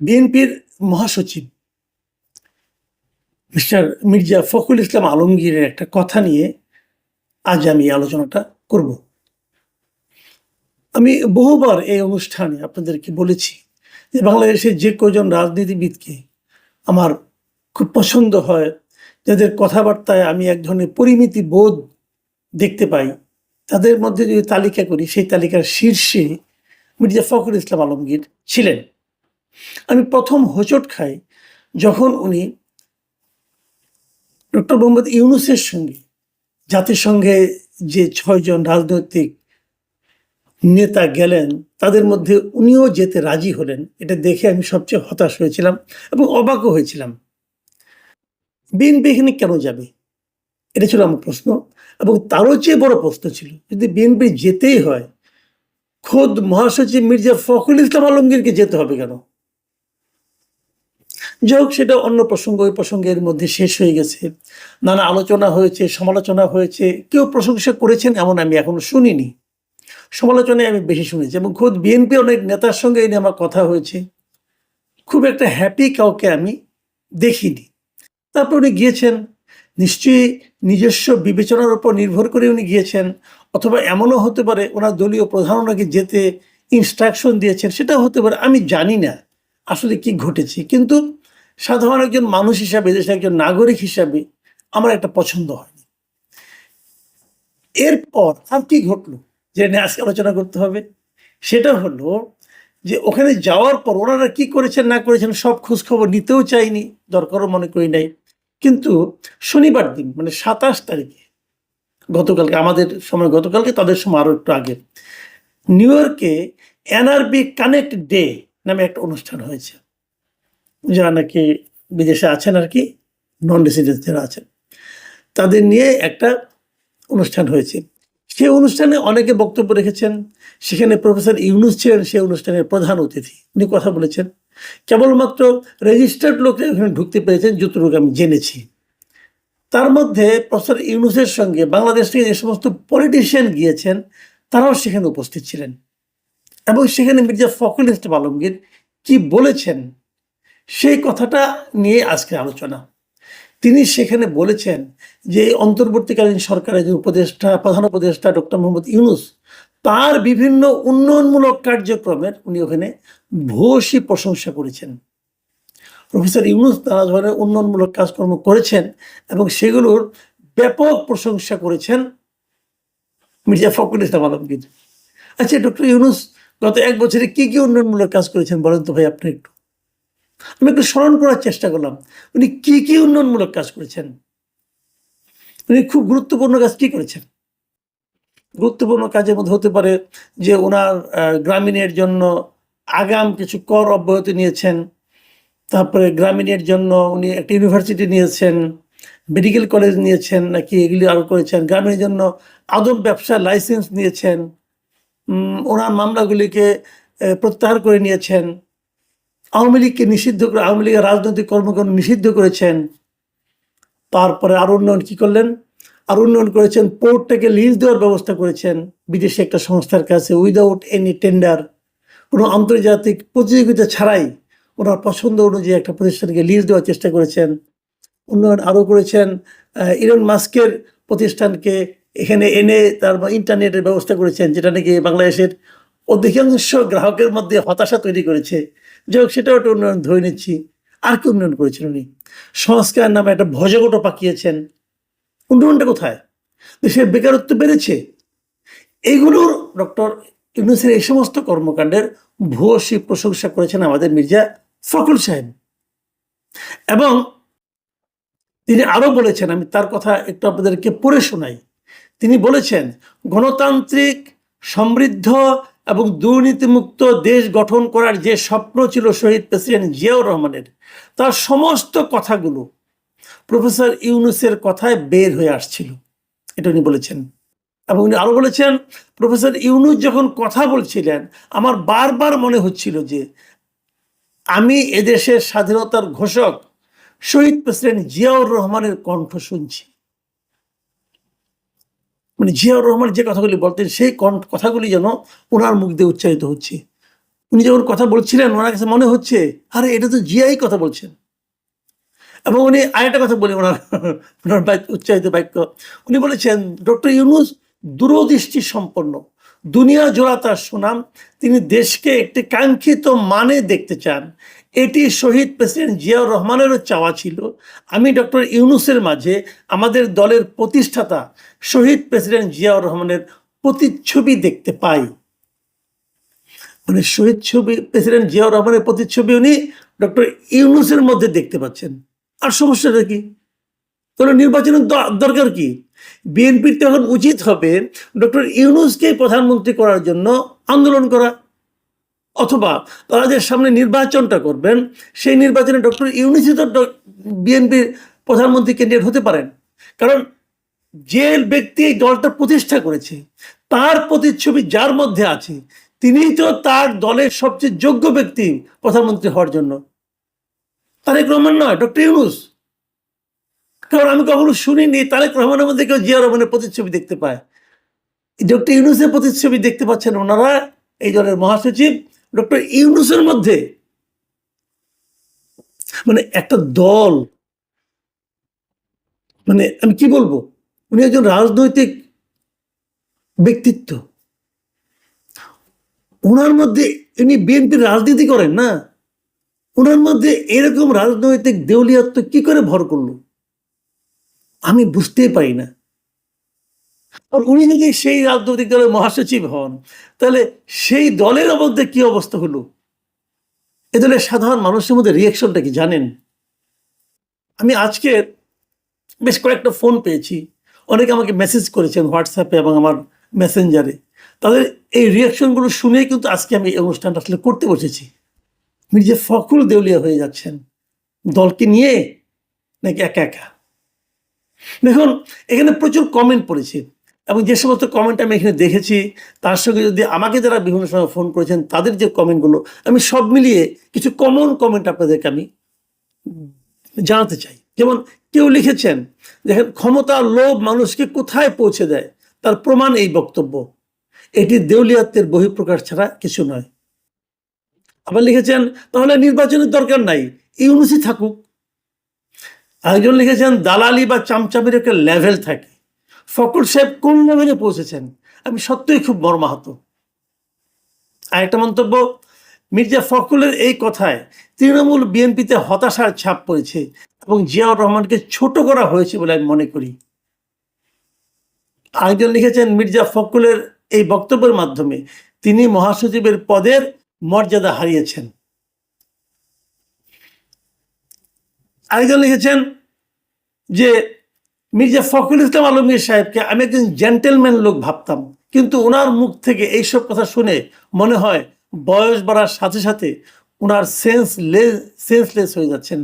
বিএনপির মহাসচিব মিস্টার মির্জা ফখরুল ইসলাম আলমগীরের একটা কথা নিয়ে আজ আমি আলোচনাটা করব। আমি বহুবার এই অনুষ্ঠানে আপনাদেরকে বলেছি যে বাংলাদেশের যে কজন রাজনীতিবিদকে আমার খুব পছন্দ হয়, যাদের কথাবার্তায় আমি এক ধরনের পরিমিতি বোধ দেখতে পাই, তাদের মধ্যে যদি তালিকা করি, সেই তালিকার শীর্ষে মির্জা ফখরুল ইসলাম আলমগীর ছিলেন। আমি প্রথম হোঁচট খাই যখন উনি ডক্টর মোহাম্মদ ইউনুসের সঙ্গে, জাতিসংঘে যে ছয়জন রাজনৈতিক নেতা গেলেন, তাদের মধ্যে উনিও যেতে রাজি হলেন। এটা দেখে আমি সবচেয়ে হতাশ হয়েছিলাম এবং অবাকও হয়েছিলাম। বিএনপি এখানে কেন যাবে? এটা ছিল আমার প্রশ্ন এবং তারও চেয়ে বড় প্রশ্ন ছিল, যদি বিএনপি যেতেই হয়, খোদ মহাসচিব মির্জা ফখরুল ইসলাম আলমগীরকে যেতে হবে কেন? যাই হোক, সেটা অন্য প্রসঙ্গ, ওই প্রসঙ্গের মধ্যে শেষ হয়ে গেছে। নানা আলোচনা হয়েছে, সমালোচনা হয়েছে, কেউ প্রশংসা করেছেন এমন আমি এখনও শুনিনি। সমালোচনায় আমি বেশি শুনেছি এবং খোদ বিএনপি অনেক নেতার সঙ্গে এই নিয়ে আমার কথা হয়েছে। খুব একটা হ্যাপি কাউকে আমি দেখিনি। তারপর উনি গিয়েছেন, নিশ্চয়ই নিজস্ব বিবেচনার উপর নির্ভর করে উনি গিয়েছেন, অথবা এমনও হতে পারে ওনার দলীয় প্রধান ওনাকে যেতে ইনস্ট্রাকশন দিয়েছেন, সেটাও হতে পারে, আমি জানি না আসলে কি ঘটেছে। কিন্তু সাধারণ একজন মানুষ হিসাবে, দেশের একজন নাগরিক হিসাবে আমার একটা পছন্দ হয়নি। এরপর আর কি ঘটলো যে নিয়ে আজকে আলোচনা করতে হবে? সেটা হলো যে ওখানে যাওয়ার পর ওনারা কি করেছেন, না করেছেন সব খোঁজ খবর নিতেও চাইনি, দরকারও মনে করি নাই। কিন্তু শনিবার দিন মানে সাতাশ তারিখে, গতকালকে, আমাদের সময় গতকালকে, তাদের সময় আরও একটু আগে, নিউ ইয়র্কে এনআরবি কানেক্ট ডে নামে একটা অনুষ্ঠান হয়েছে। যারা নাকি বিদেশে আছেন আর কি নন রেসিডেন্স যারা আছেন, তাদের নিয়ে একটা অনুষ্ঠান হয়েছে। সেই অনুষ্ঠানে অনেকে বক্তব্য রেখেছেন। সেখানে প্রফেসর ইউনুস ছিলেন সেই অনুষ্ঠানের প্রধান অতিথি। উনি কথা বলেছেন। কেবলমাত্র রেজিস্টার্ড লোকরা ওখানে ঢুকতে পেরেছেন যতটুকু আমি জেনেছি। তার মধ্যে প্রফেসর ইউনুসের সঙ্গে বাংলাদেশ থেকে যে সমস্ত পলিটিশিয়ান গিয়েছেন, তারাও সেখানে উপস্থিত ছিলেন। এবং সেখানে মির্জা ফখরুল ইসলাম আলমগীর কি বলেছেন সেই কথাটা নিয়ে আজকে আলোচনা। তিনি সেখানে বলেছেন যে অন্তর্বর্তীকালীন সরকারের যে উপদেষ্টা, প্রধান উপদেষ্টা ডক্টর মোহাম্মদ ইউনুস, তার বিভিন্ন উন্নয়নমূলক কার্যক্রমের উনি ওখানে ভূয়সী প্রশংসা করেছেন। প্রফেসর ইউনুস নানা ধরনের উন্নয়নমূলক কাজকর্ম করেছেন এবং সেগুলোর ব্যাপক প্রশংসা করেছেন মির্জা ফখরুল ইসলাম আলমগীর। আচ্ছা ডক্টর ইউনুস, গত এক বছরে কি কি উন্নয়নমূলক কাজ করেছেন বলেন তো ভাই আপনি একটু? আমি একটু স্মরণ করার চেষ্টা করলাম। উনি কি কি উন্নয়নমূলক কাজ করেছেন? উনি খুব গুরুত্বপূর্ণ কাজ কি করেছেন? গুরুত্বপূর্ণ কাজের মধ্যে হতে পারে যে ওনার গ্রামীণের জন্য আগাম কিছু কর অব্যাহতি নিয়েছেন। তারপরে গ্রামীণের জন্য উনি একটা ইউনিভার্সিটি নিয়েছেন, মেডিকেল কলেজ নিয়েছেন, নাকি এগুলি আরও করেছেন। গ্রামীণের জন্য আদম ব্যবসা লাইসেন্স নিয়েছেন। ওনার মামলাগুলিকে প্রত্যাহার করে নিয়েছেন। আওয়ামী লীগকে নিষিদ্ধ করে, আওয়ামী লীগের রাজনৈতিক কর্মকাণ্ড নিষিদ্ধ করেছেন। তারপরে আরও উন্নয়ন কী করলেন? আর উন্নয়ন করেছেন, পোর্টটাকে লিজ দেওয়ার ব্যবস্থা করেছেন। বিদেশি একটা সংস্থার কাছে উইদাউট এনি টেন্ডার কোনো আন্তর্জাতিক প্রতিযোগিতা ছাড়াই ওনার পছন্দ অনুযায়ী একটা প্রতিষ্ঠানকে লিজ দেওয়ার চেষ্টা করেছেন। উন্নয়ন আরও করেছেন ইলন মাস্কের প্রতিষ্ঠানকে এখানে এনে তার ইন্টারনেটের ব্যবস্থা করেছেন, যেটা নাকি বাংলাদেশের অধিকাংশ গ্রাহকের মধ্যে হতাশা তৈরি করেছে। যাই হোক, সেটাও একটা উন্নয়ন ধরে নিচ্ছি। আর কি উন্নয়ন করেছেন উনি? সংস্কার নামে একটা ভজগটো পাকিয়েছেন। উন্নয়নটা কোথায়? দেশের বেকারত্ব বেড়েছে। এইগুলোর ডক্টর ইউনুসের এই সমস্ত কর্মকাণ্ডের ভূয়সী প্রশংসা করেছেন আমাদের মির্জা ফখরুল সাহেব। এবং তিনি আরও বলেছেন, আমি তার কথা একটু আপনাদেরকে পড়ে শোনাই। তিনি বলেছেন, গণতান্ত্রিক সমৃদ্ধ এবং দুর্নীতিমুক্ত দেশ গঠন করার যে স্বপ্ন ছিল শহীদ প্রেসিডেন্ট জিয়াউর রহমানের, তার সমস্ত কথাগুলো প্রফেসর ইউনুসের কথায় বের হয়ে আসছিল। এটা উনি বলেছেন। এবং উনি আরও বলেছেন, প্রফেসর ইউনুস যখন কথা বলছিলেন, আমার বারবার মনে হচ্ছিল যে আমি এদেশের স্বাধীনতার ঘোষক শহীদ প্রেসিডেন্ট জিয়াউর রহমানের কণ্ঠ শুনছি। মানে জিয়াউর রহমান যে কথাগুলি বলতেন, সেই কথাগুলি যেন ওনার মুখ দিয়ে উচ্চারিত হচ্ছে। উনি যখন কথা বলছিলেন, ওনার কাছে মনে হচ্ছে, আরে, এটা তো জিয়াই কথা বলছেন। এবং উনি আরেকটা কথা বলি ওনার ওনার উচ্চারিত বাক্য। উনি বলেছেন, ডক্টর ইউনুস দূরদৃষ্টি সম্পন্ন। দুনিয়া জোড়া তার সুনাম। তিনি দেশকে একটি কাঙ্ক্ষিত মানে দেখতে চান। এটি শহীদ প্রেসিডেন্ট জিয়াউর রহমানেরও চাওয়া ছিল। আমি ডক্টর ইউনুসের মাঝে আমাদের দলের প্রতিষ্ঠাতা শহীদ প্রেসিডেন্ট জিয়াউর রহমানের প্রতিচ্ছবি দেখতে পাই। মানে শহীদ ছবি, প্রেসিডেন্ট জিয়াউর রহমানের প্রতিচ্ছবি উনি ডক্টর ইউনুসের মধ্যে দেখতে পাচ্ছেন। আর সমস্যাটা কি? তাহলে নির্বাচনের দরকার কি? বিএনপির তখন উচিত হবে ডক্টর ইউনুসকে প্রধানমন্ত্রী করার জন্য আন্দোলন করা। অথবা তারা যে সামনে নির্বাচনটা করবেন, সেই নির্বাচনে ডক্টর ইউনুসই তো বিএনপির প্রধানমন্ত্রী ক্যান্ডিডেট হতে পারেন। কারণ যে ব্যক্তি এই দলটা প্রতিষ্ঠা করেছে, তার প্রতিচ্ছবি যার মধ্যে আছে তিনিই তো তার দলের সবচেয়ে যোগ্য ব্যক্তি প্রধানমন্ত্রী হওয়ার জন্য। তারেক রহমান নয়, ডক্টর ইউনুস। কারণ আমি কখনো শুনিনি তারেক রহমানের মধ্যে কেউ জিয়া রহমানের প্রতিচ্ছবি দেখতে পায়। ডক্টর ইউনুসের প্রতিচ্ছবি দেখতে পাচ্ছেন ওনারা, এই দলের মহাসচিব। ডক্টর ইউনুসের মধ্যে। মানে একটা দল মানে আমি কি বলব? উনি একজন রাজনৈতিক ব্যক্তিত্ব। ওনার মধ্যে উনি বিএনপির রাজনীতি করেন না। ওনার মধ্যে এরকম রাজনৈতিক দেউলিয়াত্ব কি করে ভর করল? আমি বুঝতেই পারি না। আর উনি যদি সেই রাজনৈতিক দলের মহাসচিব হন, তাহলে সেই দলের মধ্যে কি অবস্থা হলো? এ দলের সাধারণ মানুষের মধ্যে রিয়েকশনটা কি জানেন? আমি আজকে বেশ কয়েকটা ফোন পেয়েছি। অনেকে আমাকে মেসেজ করেছেন হোয়াটসঅ্যাপে এবং আমার মেসেঞ্জারে তাদের এই রিয়াকশনগুলো শুনেই কিন্তু আজকে আমি এই অনুষ্ঠানটা আসলে করতে বসেছি। মির্জা ফখরুল দেউলিয়া হয়ে যাচ্ছেন, দলকে নিয়ে নাকি একা একা? দেখুন, এখানে প্রচুর কমেন্ট পড়েছে। এবং যে সমস্ত কমেন্ট আমি এখানে দেখেছি, তার সঙ্গে যদি আমাকে যারা বিভিন্ন সময় ফোন করেছেন, তাদের যে কমেন্টগুলো আমি সব মিলিয়ে কিছু কমন কমেন্ট আপনাদেরকে আমি জানাতে চাই। যেমন কেউ লিখেছেন, দেখেন, ক্ষমতা, লোভ মানুষকে কোথায় পৌঁছে দেয়? তার প্রমাণ এই বক্তব্য। এটি দেউলিয়াত্বের বহিঃপ্রকাশ ছাড়া কিছু নয়। আবার লিখেছেন, তাহলে নির্বাচনের দরকার নাই, ইউনুসই থাকুক। আরেকজন লিখেছেন, দালালি বা চামচামের একটা লেভেল থাকে। ফকর সাহেব কোন লেভেলে পৌঁছেছেন? আমি সত্যিই খুব মর্মাহত। আরেকটা মন্তব্য, মির্জা ফখরুলের এই কথায় তৃণমূল বিএনপিতে হতাশার ছাপ পড়েছে এবং জিয়াউর রহমানকে ছোট করা হয়েছে বলে আমি মনে করি। আরেকজন লিখেছেন, মির্জা ফখরুলের এই বক্তব্যের মাধ্যমে তিনি মহাসচিবের পদের মর্যাদা হারিয়েছেন। আরেকজন লিখেছেন যে মির্জা ফখরুল ইসলাম আলমগীর সাহেবকে আমি একজন জেন্টেলম্যান লোক ভাবতাম। কিন্তু ওনার মুখ থেকে এইসব কথা শুনে মনে হয় বয়স বাড়ার সাথে সাথে ওনার সেন্স লেস সেন্সলেস হয়ে যাচ্ছেন।